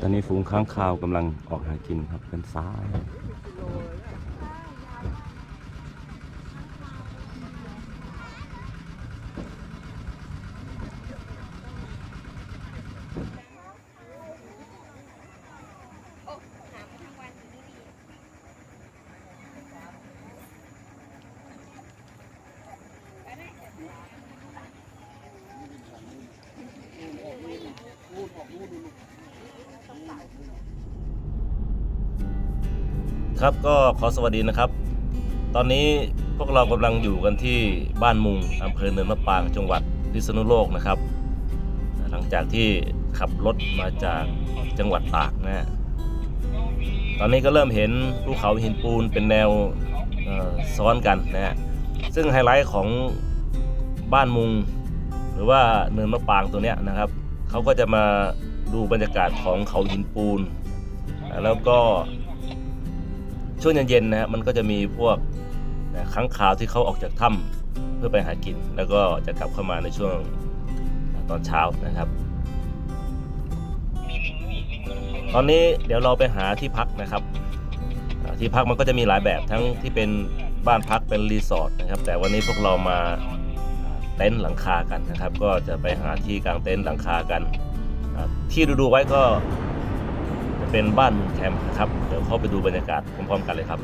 ตอนนี้ฝูงค้างคาวกำลังออกหากินครับเป็นซ้าย ครับก็ขอสวัสดีนะครับ ตอนนี้พวกเรากำลังอยู่กันที่บ้านมุงอำเภอเนินมะปรางจังหวัดพิษณุโลกนะครับ หลังจากที่ขับรถมาจากจังหวัดตากนะฮะตอนนี้ก็เริ่มเห็นภูเขาหินปูนเป็นแนวซ้อนกันนะฮะซึ่งไฮไลท์ของบ้านมุง หรือว่าเนินมะปรางตัวเนี้ยนะครับเขาก็จะมาดูบรรยากาศของเขาหินปูน แล้วก็ ช่วงเย็นๆนะฮะมันก็จะมีพวกนะค้างคาวที่เขาออกจากถ้ำเพื่อไปหากิน แล้วก็จะกลับเข้ามาในช่วงตอนเช้านะครับ ตอนนี้เดี๋ยวเราไปหาที่พักนะครับ ที่พักมันก็จะมีหลายแบบทั้งที่เป็นบ้านพักเป็นรีสอร์ทนะครับ แต่วันนี้พวกเรามาเต็นท์หลังคากันนะครับ ก็จะไปหาที่กางเต็นท์หลังคากัน ที่ดูๆไว้ก็ เป็นบ้านมุงแคมป์นะครับ เดี๋ยวเข้าไปดูบรรยากาศพร้อมๆกันเลยครับ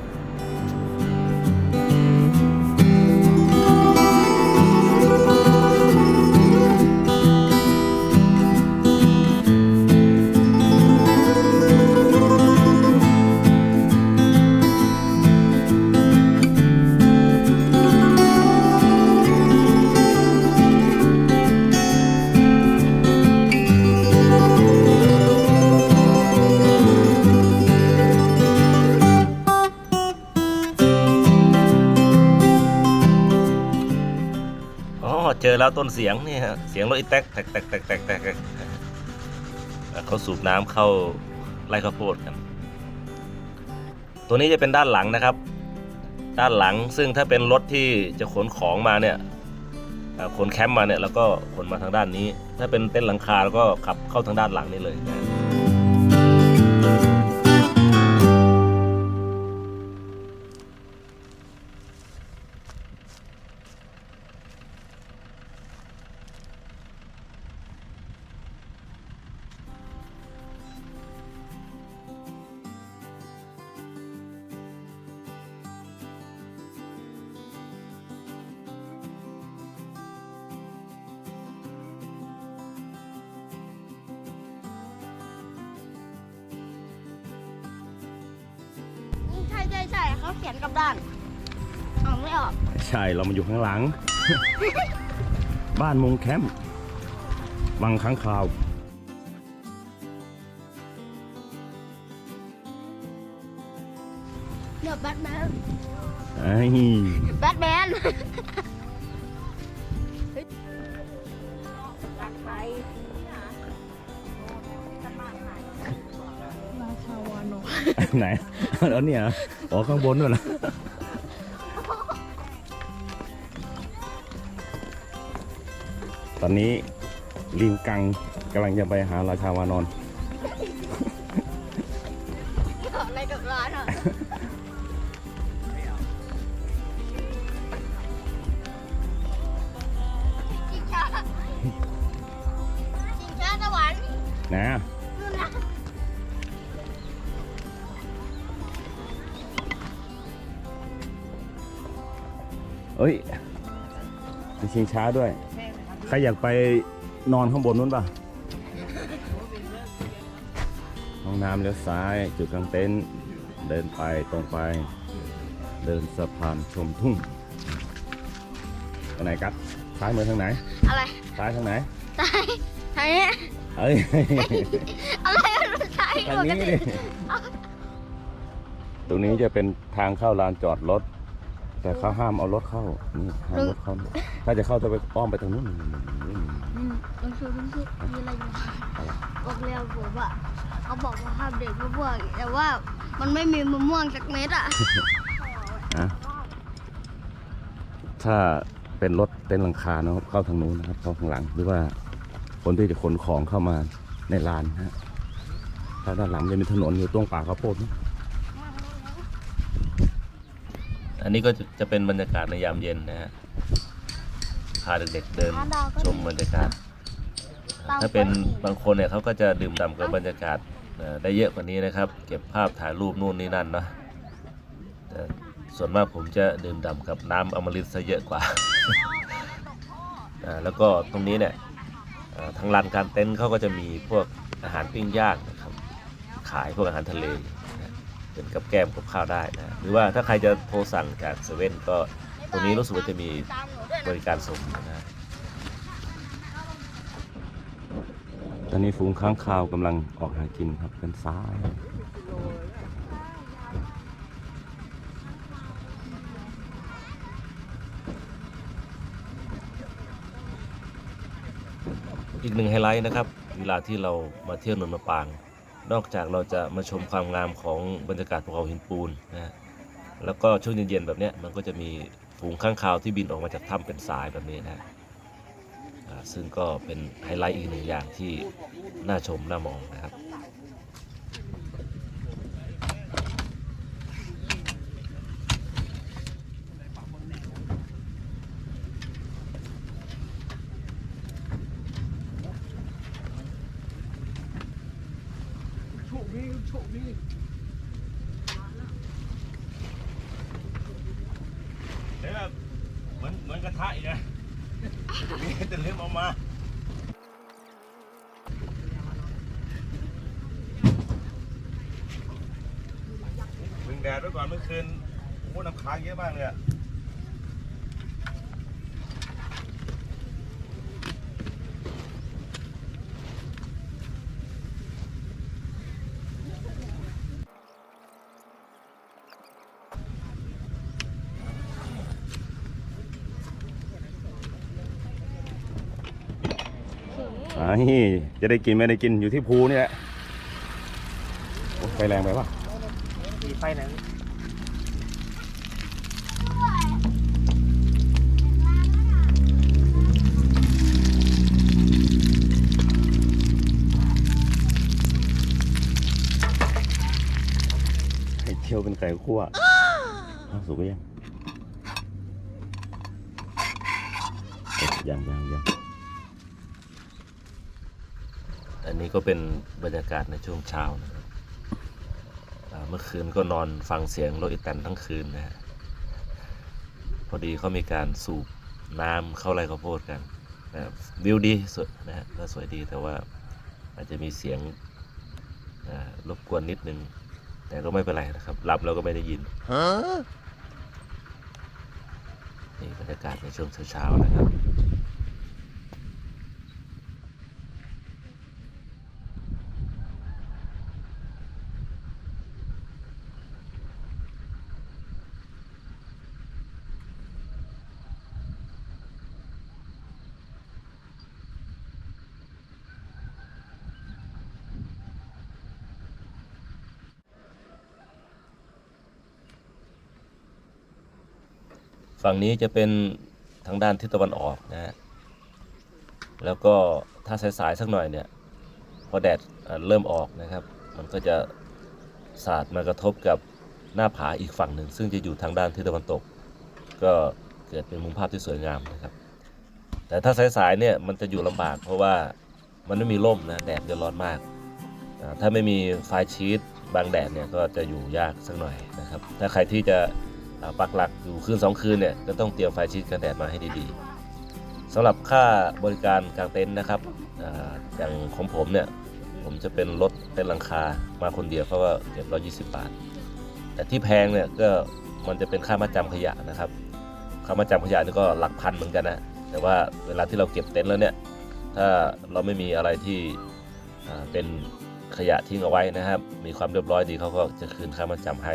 เจอแล้วต้นเสียงนี่ฮะเสียงรถอีแตกแตกแตกแตกแตกแตกเขาสูบน้ำเข้าไร่ข้าวโพดกัน ตัวนี้จะเป็นด้านหลังนะครับ ด้านหลังซึ่งถ้าเป็นรถที่จะขนของมาเนี่ยขนแคมป์มาเนี่ยแล้วก็ขนมาทางด้านนี้ ถ้าเป็นเต็นท์หลังคาแล้วก็ขับเข้าทางด้านหลังนี่เลย ใช่ใช่ใช่เขาเขียนกับด้านเอาไม่ออกใช่เรามาอยู่ข้างหลัง บ้านมุงแคมป์วังค้างคาวเดี๋ยวแบทแมนไอ้ แบทแมน อไหนแล้วเนี่ยอ๋อข้างบนด้วยนะตอนนี้ลิงกังกำลังจะไปหาราชาวานอนอะไรกับร้านอะ เอ้ยมีชิงช้าด้วย ใครอยากไปนอนข้างบนนู้นป่ะ ห้องน้ำเลี้ยวซ้าย จุดกลางเต็นท์เดินไปตรงไป เดินสะพานชมทุ่งทางไหนกัดซ้ายมือทางไหน อะไร ซ้ายทางไหนตายทางนี้เอ้ย อะไรมันตายทางปกนี้ติดิตรงนี้จะเป็นทางเข้าลานจอดรถ แต่เขาห้ามเอารถเข้านี่ห้ามรถเข้าถ้าจะเข้าจะไปอ้อมไปทางนู้นอืมลองชูลองชูมีอะไรอยู่บอกเรียนผมอะเขาบอกว่าห้ามเด็กมะม่วงแต่ว่ามันไม่มีมะม่วงสักเม็ดอะนะถ้าเป็นรถเต็นท์หลังคาเนาะเข้าทางนู้นนะครับเข้าข้างหลังหรือว่าคนที่จะขนของเข้ามาในลานนะฮะถ้าด้านหลังจะมีถนนอยู่ตรงป่าข้าวโพดนะ อันนี้ก็จะจะเป็นบรรยากาศในยามเย็นนะฮะพาเด็กๆเดินชมบรรยากาศ ถ้าเป็นบางคนเนี่ยเขาก็จะดื่มด่ำกับบรรยากาศเอ่อได้เยอะกว่านี้นะครับ เก็บภาพถ่ายรูปนู่นนี่นั่นเนาะแต่ส่วนมากผมจะดื่มด่ำกับน้ำอมฤตซะเยอะกว่าอ่าแล้วก็ตรงนี้เนี่ยเอ่อทางลานการเต็นท์เขาก็จะมีพวกอาหารปิ้งย่างนะครับ ขายพวกอาหารทะเลนะ เป็นกับแก้มกับข้าวได้นะหรือว่าถ้าใครจะโทรสั่งจากเซเว่นก็ตรงนี้รู้สึกว่าจะมีบริการส่งอยู่นะตอนนี้ฝูงค้างคาวกำลังออกหากินครับเป็นซ้ายอีกหนึ่งไฮไลท์นะครับ เวลาที่เรามาเที่ยวเนินมะปราง นอกจากเราจะมาชมความงามของบรรยากาศภูเขาหินปูนนะฮะแล้วก็ช่วงเย็นๆแบบเนี้ยมันก็จะมีฝูงข้างคาวที่บินออกมาจากถ้ำเป็นสายแบบนี้นะฮะซึ่งก็เป็นไฮไลท์อีกหนึ่งอย่างที่น่าชมน่ามองนะครับ เหมือนเหมือนกระทะอีกนะนี่จะลืมออกมามึงแดดไว้ก่อนเมื่อคืนโอ้น้ำค้างเยอะมากเลยอะ นี่จะได้กินไม่ได้กินอยู่ที่ภูนี่แหละโอ้ไฟแรงไปปะมีไฟไหนไข่เจียวเป็นไก่คั่วอ้าวสุกก็ยังเอ๊ะยังยังยัง อันนี้ก็เป็นบรรยากาศในช่วงเช้านะครับอ่าเมื่อคืนก็นอนฟังเสียงรถอีแตนทั้งคืนนะฮะพอดีเขามีการสูบน้ำเข้าไร่ข้าวโพดกันนะครับวิวดีสวยนะฮะก็สวยดีแต่ว่าอาจจะมีเสียงอ่ารบกวนนิดนึง แต่ก็ไม่เป็นไรนะครับ หลับแล้วก็ไม่ได้ยินนี่บรรยากาศในช่วงเช้าๆนะครับ ฝั่งนี้จะเป็นทางด้านทิศตะวันออกนะฮะแล้วก็ถ้าสายๆสักหน่อยเนี่ยพอแดดเริ่มออกนะครับ มันก็จะสาดมากระทบกับหน้าผาอีกฝั่งหนึ่ง ซึ่งจะอยู่ทางด้านทิศตะวันตก ก็เกิดเป็นมุมภาพที่สวยงามนะครับ แต่ถ้าสายๆเนี่ยมันจะอยู่ลำบาก เพราะว่ามันไม่มีร่มนะแดดจะร้อนมาก ถ้าไม่มีไฟชีตบางแดดเนี่ยก็จะอยู่ยากสักหน่อยนะครับ ถ้าใครที่จะ ปักหลักอยู่คืนสองคืนเนี่ยก็ต้องเตรียมไฟชีตกันแดดมาให้ดีๆสำหรับค่าบริการกางเต็นท์นะครับออย่างของผมเนี่ยผมจะเป็นรถเต็นท์หลังคามาคนเดียวเพราะว่าเก็บ120บาท แต่ที่แพงเนี่ยก็มันจะเป็นค่ามาจำขยะนะครับ ค่ามาจำขยะนี่ก็หลักพันเหมือนกันนะ แต่ว่าเวลาที่เราเก็บเต็นท์แล้วเนี่ย ถ้าเราไม่มีอะไรที่เป็นขยะทิ้งเอาไว้นะครับ มีความเรียบร้อยดีเขาก็จะคืนค่ามาจำให้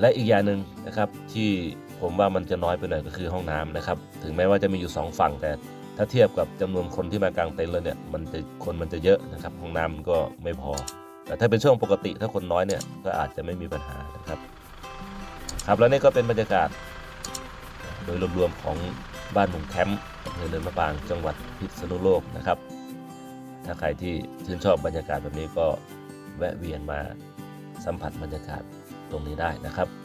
และอีกอย่างหนึ่งนะครับที่ผมว่ามันจะน้อยไปหน่อยก็คือห้องน้ำนะครับ ถึงแม้ว่าจะมีอยู่ 2 ฝั่งแต่ถ้าเทียบกับจำนวนคนที่มากางเต็นท์แล้วเนี่ยมันจะคนมันจะเยอะนะครับ ห้องน้ำก็ไม่พอ แต่ถ้าเป็นช่วงปกติถ้าคนน้อยเนี่ยก็อาจจะไม่มีปัญหานะครับ ครับแล้วนี่ก็เป็นบรรยากาศ โดยรวมๆของบ้านหมุงแคมป์อำเภอเนินมะปางจังหวัดพิษณุโลกนะครับ ถ้าใครที่ชื่นชอบบรรยากาศแบบนี้ก็แวะเวียนมาสัมผัสบรรยากาศ ตรงนี้ได้นะครับ